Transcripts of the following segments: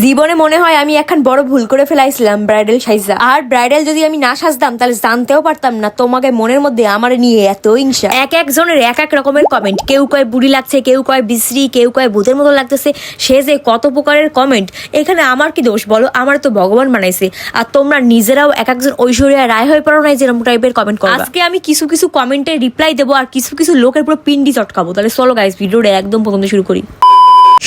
জীবনে মনে হয় আমি এখন বড় ভুল করে ফেলাইছিলাম ব্রাইডাল সাইজা। আর ব্রাইডাল যদি আমি না সাজতাম, তাহলে জানতেও পারতাম না তোমাকে মনের মধ্যে আমার নিয়ে এত হিংসা। এক একজনের এক এক রকমের কমেন্ট কেউ কয় বুড়ি লাগছে, কেউ কয় বিশ্রী, কেউ কয় ভূতের মতো লাগতেছে। সে যে কত প্রকারের কমেন্ট এখানে আমার কি দোষ বলো? আমার তো ভগবান বানাইছে। আর তোমরা নিজেরাও এক একজন ঐশ্বরিয়া রায় হয়ে পড়ো নাই যেরকম টাইপের কমেন্ট করো আজকে আমি কিছু কিছু কমেন্টে রিপ্লাই দেবো আর কিছু কিছু লোকের পুরো পিন্ডি চটকাবো। তাহলে চলো গাইস ভিডিওটা একদম প্রথম শুরু করি।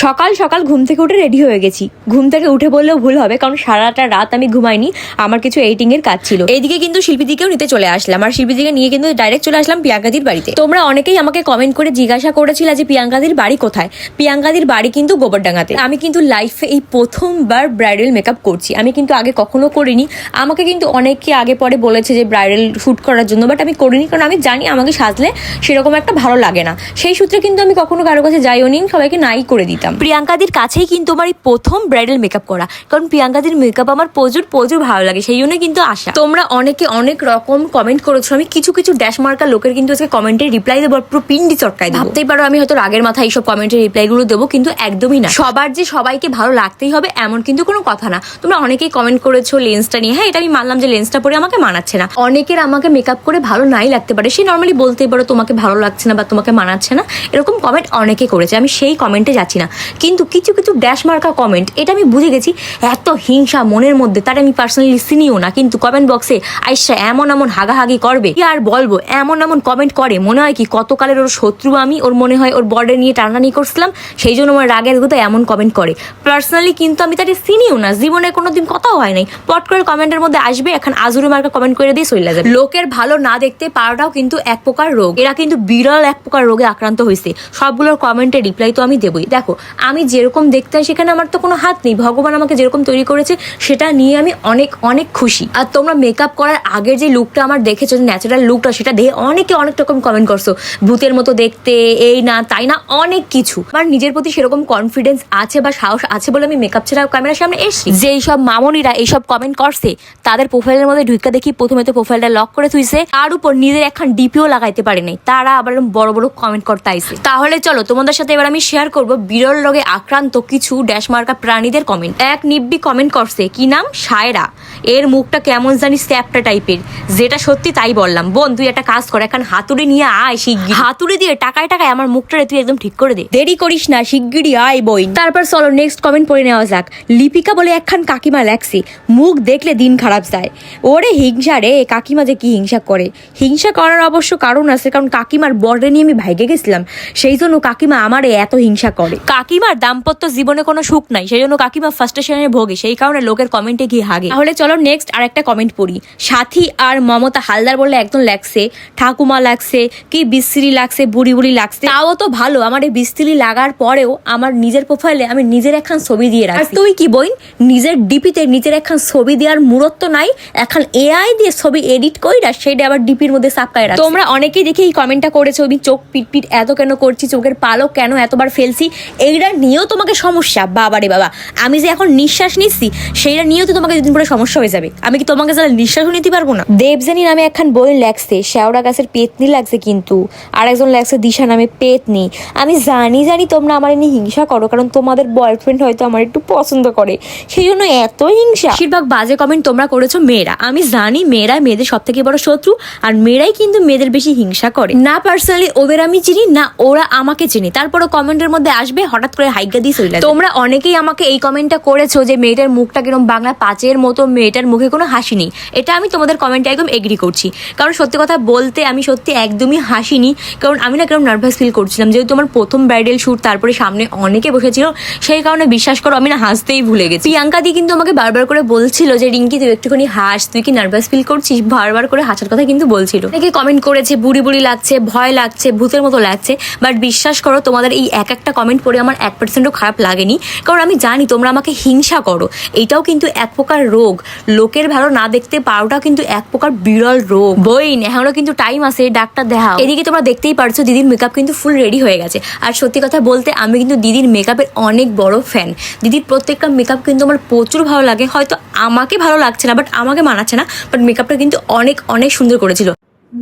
সকাল সকাল ঘুম থেকে উঠে রেডি হয়ে গেছি। ঘুম থেকে উঠে বললেও ভুল হবে কারণ সারাটা রাত আমি ঘুমাইনি আমার কিছু এডিটিং এর কাজ ছিল। এইদিকে কিন্তু শিল্পীদিকেও নিতে চলে আসলাম আর শিল্পীদিকে নিয়ে কিন্তু ডাইরেক্ট চলে আসলাম প্রিয়াঙ্কাদির বাড়িতে। তোমরা অনেকেই আমাকে কমেন্ট করে জিজ্ঞাসা করেছিল যে প্রিয়াঙ্কাদির বাড়ি কোথায়? প্রিয়াঙ্কাদির বাড়ি কিন্তু গোবরডাঙ্গাতে। আমি কিন্তু লাইফে এই প্রথমবার ব্রাইডাল মেকআপ করছি। আমি কিন্তু আগে কখনো করিনি। আমাকে কিন্তু অনেকে আগে পরে বলেছে যে ব্রাইডাল শ্যুট করার জন্য বাট আমি করিনি কারণ আমি জানি আমাকে সাজলে সেরকম একটা ভালো লাগে না। সেই সূত্রে কিন্তু আমি কখনো কারও কাছে যাইও নি সবাইকে নাই করে দিতাম। প্রিয়াঙ্কাদির কাছেই কিন্তু আমার এই প্রথম ব্রাইডাল মেকআপ করা। কারণ প্রিয়াঙ্কাদির মেকআপ আমার প্রচুর প্রচুর ভালো লাগে সেই জন্য কিন্তু আসা। তোমরা অনেকে অনেক রকম কমেন্ট করেছ। আমি কিছু কিছু ড্যাশ মার্কা লোকের কিন্তু আজকে কমেন্টে রিপ্লাই দেবো পুরো পিন্ডি চটকাই দেবো। ভাবতেই পারো আমি হয়তো রাগের মাথায় এইসব কমেন্টের রিপ্লাই গুলো দেবো কিন্তু একদমই না। সবার যে সবাইকে ভালো লাগতেই হবে এমন কিন্তু কোনো কথা না। তোমরা অনেকেই কমেন্ট করেছ লেন্সটা নিয়ে। হ্যাঁ এটা আমি মানলাম যে লেন্সটা পরে আমাকে মানাচ্ছে না। অনেকের আমাকে মেকআপ করে ভালো নাই লাগতে পারে। সে নর্মালি বলতেই পারো তোমাকে ভালো লাগছে না বা তোমাকে মানাচ্ছে না। এরকম কমেন্ট অনেকে করেছে। আমি সেই কমেন্টে যাচ্ছি না। কিন্তু কিছু কিছু ড্যাশ মার্কা কমেন্ট এটা আমি বুঝে গেছি, এত হিংসা মনের মধ্যে, তার আমি পার্সোনালি চিনিও না, কিন্তু কমেন্ট বক্সে আইসা এমন এমন হাগাহাগি করবে, কি আর বলব, এমন এমন কমেন্ট করে, মনে হয় কি কতকালের ওর শত্রু আমি, ওর মনে হয় ওর বর্ডার নিয়ে টানাটানি করছিলাম, সেই জন্য আমার রাগের কথা এমন কমেন্ট করে। পার্সোনালি কিন্তু আমি তাকে চিনিও না, জীবনে কোনোদিন কথাও হয় নাই, পট করে কমেন্টের মধ্যে আসবে, এখন আজুরে মার্কা কমেন্ট করে দিয়ে চলে যাবে। লোকের ভালো না দেখতে পারাটাও কিন্তু এক প্রকার রোগ, এরা কিন্তু বিরল এক প্রকার রোগে আক্রান্ত হয়েছে, সবগুলোর কমেন্টে রিপ্লাই তো আমি দেবই। দেখো আমি যেরকম দেখতে হয় সেখানে আমার তো কোনো হাত নেই। ভগবান আমাকে যেরকম তৈরি করেছে, সেটা নিয়ে আমি অনেক অনেক খুশি। আর তোমরা মেকআপ করার আগের যে লুকটা আমার দেখেছ ন্যাচারাল লুকটা সেটা দেখে অনেকে অনেক রকম কমেন্ট করছ। ভূতের মতো দেখতে, এই না, তাই না, অনেক কিছু। আমার নিজের প্রতি সেরকম কনফিডেন্স আছে বা সাহস আছে বলে আমি মেকআপ ছাড়া ক্যামেরার সামনে এসেছি। যেই সব মামনিরা এইসব কমেন্ট করছে, তাদের প্রোফাইলের মধ্যে ঢুকা দেখি প্রথমে তো প্রোফাইলটা লক করে থুইছে। তার উপর নিজের একখান ডিপিও লাগাইতে পারে নাই তারা আবার বড় বড় কমেন্ট করতে আইছে। তাহলে চলো, তোমাদের সাথে এবার আমি শেয়ার করব বিরল রোগে আক্রান্ত কিছু ড্যাশ মার্কা প্রাণীদের কমেন্ট এক নিব্বি কমেন্ট করছে, কি নাম? সায়রা। এর মুখটা কেমন জানি স্যাপটা টাইপের। যেটা সত্যি তাই বললাম। বোন, তুই একটা কাজ কর, এখন হাতুড়ি নিয়ে আয় শিগগির হাতুড়ি দিয়ে টাকায় টাকায় আমার মুখটারে তুই একদম ঠিক করে দে। দেরি করিস না, শিগগিরই আয় বই তারপর চলো নেক্সট কমেন্ট পড়ে নেওয়া যাক। লিপিকা বলে, একখান কাকিমা লেখছে। মুখ দেখলে দিন খারাপ যায়। ওরে হিংসা রে কাকিমা যে কি হিংসা করে। হিংসা করার অবশ্য কারণ আছে, কারণ কাকিমার বর্ডে নিয়ে আমি ভাইগে গেছিলাম। সেই জন্য কাকিমা আমারে এত হিংসা করে। কাকিমার দাম্পত্য জীবনে কোনো সুখ নাই সেই জন্য কাকিমা ফার্স্টেশনে ভোগে সেই কারণে লোকের কমেন্টে গিয়ে হাগে। তাহলে চলো নেক্সট আর একটা কমেন্ট পড়ি। সাথী আর মমতা হালদার বলে একদম লাগছে ঠাকুমা লাগছে কি বিশ্রী লাগছে বুড়ি বুড়ি লাগছে। তাও তো ভালো আমার এই বিশ্রী লাগার পরেও আমার নিজের প্রোফাইলে আমি নিজের একখান ছবি দিয়ে রাখি তুই কি বই নিজের ডিপিতে নিজের একখান ছবি দেওয়ার মূরত্ব নাই এখন এআই দিয়ে ছবি এডিট কইরা সেটা আবার ডিপির মধ্যে সাপকায় রাখ তোমরা অনেকেই দেখে এই কমেন্টটা করেছ আমি চোখ পিট পিট এত কেন করছি চোখের পালক কেন এতবার ফেলছি? এইটা নিয়েও তোমাকে সমস্যা বাবা রে বাবা। আমি যে এখন নিঃশ্বাস নিচ্ছি সেইটা নিয়েও তো তোমাকে দুদিন পরে সমস্যা হয়ে যাবে। আমি কি তোমাকে যারা নিঃশ্বাসও নিতে পারব না? দেবজানি নামে একখান বই লাগছে শেওড়া গাছের পেতনি লাগছে কিন্তু। আর একজন লাগছে দিশা নামে পেতনি। আমি জানি জানি তোমরা আমার এমনি হিংসা করো কারণ তোমাদের বয়ফ্রেন্ড হয়তো আমার একটু পছন্দ করে। সেই জন্য এত হিংসা। বেশিরভাগ বাজে কমেন্ট তোমরা করেছ মেয়েরা। আমি জানি মেয়েরা মেয়েদের সব থেকে বড় শত্রু আর মেয়েরাই কিন্তু মেয়েদের বেশি হিংসা করে। না পার্সোনালি ওদের আমি চিনি না ওরা আমাকে চিনি। তারপরও কমেন্টের মধ্যে আসবে হঠাৎ করে হাইগা দিয়ে চলে তোমরা অনেকেই আমাকে এই কমেন্টটা করেছ যে মেয়েটার মুখটা কীরকম বাংলা পাঁচের মতো, মেয়েটার মুখে কোনো হাসি নেই। এটা আমি তোমাদের কমেন্টে একদম এগ্রি করছি। কারণ সত্যি কথা বলতে আমি সত্যি একদমই হাসিনি। কারণ আমি না কীরকম নার্ভাস ফিল করছিলাম। যেহেতু আমার প্রথম ব্রাইডাল শ্যুট তারপরে সামনে অনেকে বসেছিল, সেই কারণে বিশ্বাস করো আমি না হাসতেই ভুলে গেছি। প্রিয়াঙ্কা দি কিন্তু আমাকে বারবার করে বলছিল যে, রিঙ্কি, তুই একটুখানি হাস, তুই কি নার্ভাস ফিল করছিস? বারবার করে হাসার কথা কিন্তু বলছিল। অনেকে কমেন্ট করেছে, বুড়ি বুড়ি লাগছে, ভয় লাগছে, ভূতের মতো লাগছে। বাট বিশ্বাস করো, তোমাদের এই এক একটা কমেন্ট পড়ে আমার এক পার্সেন্টও খারাপ লাগেনি। কারণ আমি জানি তোমরা আমাকে হিংসা করো। এইটাও কিন্তু এক প্রকার রোগ। লোকের ভালো না দেখতে পারোটাও কিন্তু এক প্রকার বিরল রোগ। বইন এখনও কিন্তু টাইম আছে, ডাক্তার দেখাও। এদিকে তোমরা দেখতেই পারছ, দিদির মেকআপ কিন্তু ফুল রেডি হয়ে গেছে। আর সত্যি কথা বলতে, আমি কিন্তু দিদির মেকআপের অনেক বড় ফ্যান দিদির প্রত্যেকটা মেকআপ কিন্তু আমার প্রচুর ভালো লাগে। হয়তো আমাকে ভালো লাগছে না বাট আমাকে মানাচ্ছে না। বাট মেকআপটা কিন্তু অনেক অনেক সুন্দর করেছিল।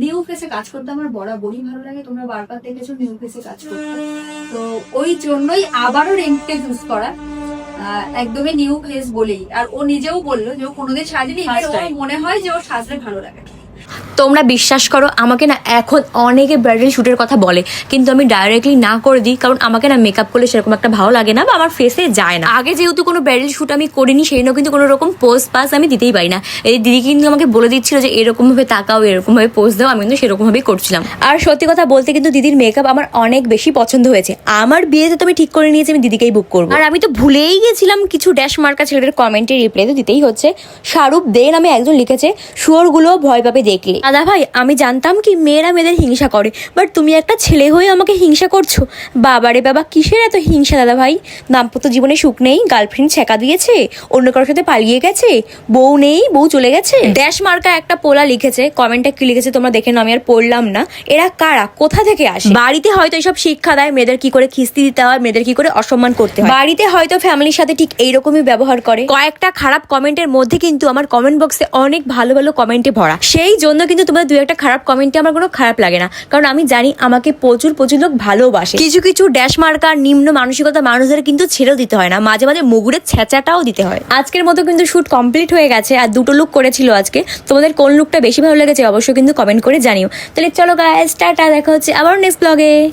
নিউ ফেসে কাজ করতে আমার বরাবরই ভালো লাগে তোমরা বারবার দেখেছ নিউ ফেসে কাজ করতে। তো ওই জন্যই আবারও রেন্টে চুজ করা। একদমই নিউ ফেস বলেই। আর ও নিজেও বলল যে ও কোনোদিন সাজেনি মনে হয় যে ও সাজলে ভালো লাগে। তোমরা বিশ্বাস করো, আমাকে না এখন অনেকে ব্রাইডাল শ্যুটের কথা বলে, কিন্তু আমি ডাইরেক্টলি না করে দিই, কারণ আমাকে না মেকআপ করলে সেরকম একটা ভালো লাগে না বা আমার ফেসে যায় না। আগে যেহেতু কোনো ব্রাইডাল শ্যুট আমি করিনি সেই জন্য কিন্তু কোনো রকম পোস্ট পাস আমি দিতেই পারি না। এই দিদি কিন্তু আমাকে বলে দিচ্ছিল যে, এরকমভাবে তাকাও, এরকমভাবে পোস্ট দাও আমি কিন্তু সেরকমভাবেই করছিলাম। আর সত্যি কথা বলতে কিন্তু দিদির মেকআপ আমার অনেক বেশি পছন্দ হয়েছে। আমার বিয়েতে তো আমি ঠিক করে নিয়েছি, আমি দিদিকেই বুক করব। আর আমি তো ভুলেই গেছিলাম কিছু ড্যাশ মার্কা ছেলেদের কমেন্টে রিপ্লাই তো দিতেই হচ্ছে। শাহরুখ দে নামে একজন লিখেছে, শুয়োরগুলো ভয় পাবে দেখলে। দাদা ভাই, আমি জানতাম কি মেয়েরা মেয়েদের হিংসা করে বাট তুমি একটা ছেলে হয়ে আমাকে হিংসা করছ। বাবারে বাবা, কিসের এত হিংসা দাদা ভাই? দাম্পত্য জীবনে সুখ নেই গার্লফ্রেন্ড ছেকা দিয়েছে, অন্য কারোর সাথে পালিয়ে গেছে, বউ নেই, বউ চলে গেছে। ড্যাশ মার্কা একটা পোলা লিখেছে কমেন্টে কি লিখেছে তোমরা দেখে নাও, আমি আর পড়লাম না। এরা কারা? কোথা থেকে আসে? বাড়িতে হয়তো এইসব শিক্ষা দেয়, মেয়েদের কি করে খিস্তি দিতে হয়, মেয়েদের কি করে অসম্মান করতে হয়? বাড়িতে হয়তো ফ্যামিলির সাথে ঠিক এইরকমই ব্যবহার করে। কয়েকটা খারাপ কমেন্টের মধ্যে কিন্তু আমার কমেন্ট বক্সে অনেক ভালো ভালো কমেন্টে ভরা। সেই জন্য কিন্তু তোমাদের দু একটা খারাপ কমেন্টে আমার কোনো খারাপ লাগে না। কারণ আমি জানি আমাকে প্রচুর প্রচুর লোক ভালোবাসে। কিছু কিছু ড্যাশ মার্কা নিম্ন মানসিকতা মানুষদের কিন্তু ছেড়েও দিতে হয় না। মাঝে মাঝে মুগুরের ছেঁচাটাও দিতে হয়। আজকের মতো কিন্তু শ্যুট কমপ্লিট হয়ে গেছে আর দুটো লুক করেছিল আজকে। তোমাদের কোন লুকটা বেশি ভালো লেগেছে অবশ্যই কিন্তু কমেন্ট করে জানিও। তাহলে চলো গায়ে টাটা দেখা হচ্ছে আবার নেক্সট ব্লগে